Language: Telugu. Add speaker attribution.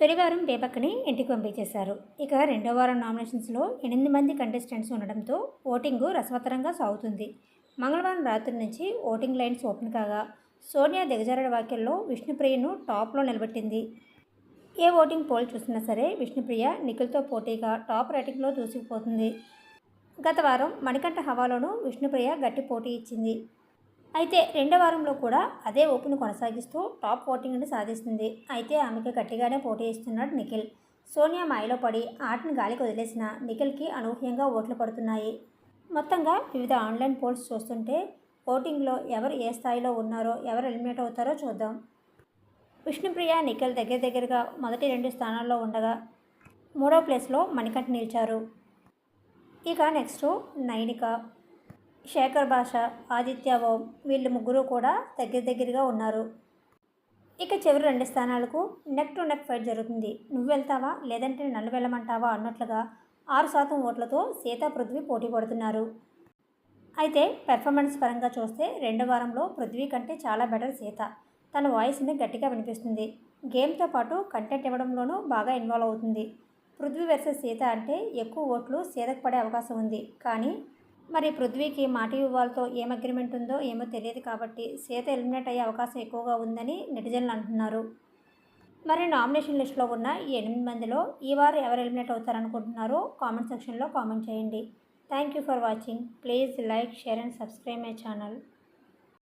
Speaker 1: తొలివారం బేబక్ని ఇంటికి పంపించేశారు. ఇక రెండో వారం నామినేషన్స్లో ఎనిమిది మంది కంటెస్టెంట్స్ ఉండడంతో ఓటింగ్ రసవత్తరంగా సాగుతుంది. మంగళవారం రాత్రి నుంచి ఓటింగ్ లైన్స్ ఓపెన్ కాగా సోనియా దిగజారుడు వాక్యంలో విష్ణుప్రియను టాప్లో నిలబెట్టింది. ఏ ఓటింగ్ పోల్ చూసినా సరే విష్ణుప్రియ నిఖిల్తో పోటీగా టాప్ రేటింగ్లో దూసుకుపోతుంది. గత వారం మణికంఠ హవాలోనూ విష్ణుప్రియ గట్టి పోటీ ఇచ్చింది. అయితే రెండో వారంలో కూడా అదే ఓపును కొనసాగిస్తూ టాప్ ఓటింగ్ని సాధిస్తుంది. అయితే ఆమెకి గట్టిగానే పోటీ ఇస్తున్నాడు నిఖిల్. సోనియా మాయలో పడి ఆటను గాలికి వదిలేసిన నిఖిల్కి అనూహ్యంగా ఓట్లు పడుతున్నాయి. మొత్తంగా వివిధ ఆన్లైన్ పోల్స్ చూస్తుంటే ఓటింగ్లో ఎవరు ఏ స్థాయిలో ఉన్నారో ఎవరు ఎలిమినేట్ అవుతారో చూద్దాం. విష్ణుప్రియ నిఖిల్ దగ్గర దగ్గరగా మొదటి రెండు స్థానాల్లో ఉండగా మూడో ప్లేస్లో మణికంఠ నిలిచారు. ఇక నెక్స్ట్ నైనిక. శేఖర్ భాష ఆదిత్య ఓం వీళ్ళు ముగ్గురు కూడా దగ్గర దగ్గరగా ఉన్నారు. ఇక చివరి రెండు స్థానాలకు నెక్ టు నెక్ ఫైట్ జరుగుతుంది. నువ్వు వెళ్తావా? లేదంటే నన్ను వెళ్ళమంటావా? అన్నట్లుగా ఆరు శాతం ఓట్లతో సీతా పృథ్వీ పోటీ పడుతున్నారు. అయితే పెర్ఫార్మెన్స్ పరంగా చూస్తే రెండో వారంలో పృథ్వీ కంటే చాలా బెటర్ సీత. తన వాయిస్ని గట్టిగా వినిపిస్తుంది. గేమ్తో పాటు కంటెంట్ ఇవ్వడంలోనూ బాగా ఇన్వాల్వ్ అవుతుంది. పృథ్వీ వర్సెస్ సీత అంటే ఎక్కువ ఓట్లు సీతకు పడే అవకాశం ఉంది. కానీ మరి పృథ్వీకి మాట ఇవ్వాలతో ఏం అగ్రిమెంట్ ఉందో ఏమో తెలియదు కాబట్టి సీత ఎలిమినేట్ అయ్యే అవకాశం ఎక్కువగా ఉందని నెటిజన్లు అంటున్నారు. మరి నామినేషన్ లిస్ట్లో ఉన్న ఈ ఎనిమిది మందిలో ఈ వారు ఎవరు ఎలిమినేట్ అవుతారనుకుంటున్నారో కామెంట్ సెక్షన్లో కామెంట్ చేయండి. Thank you for watching please like share and subscribe my channel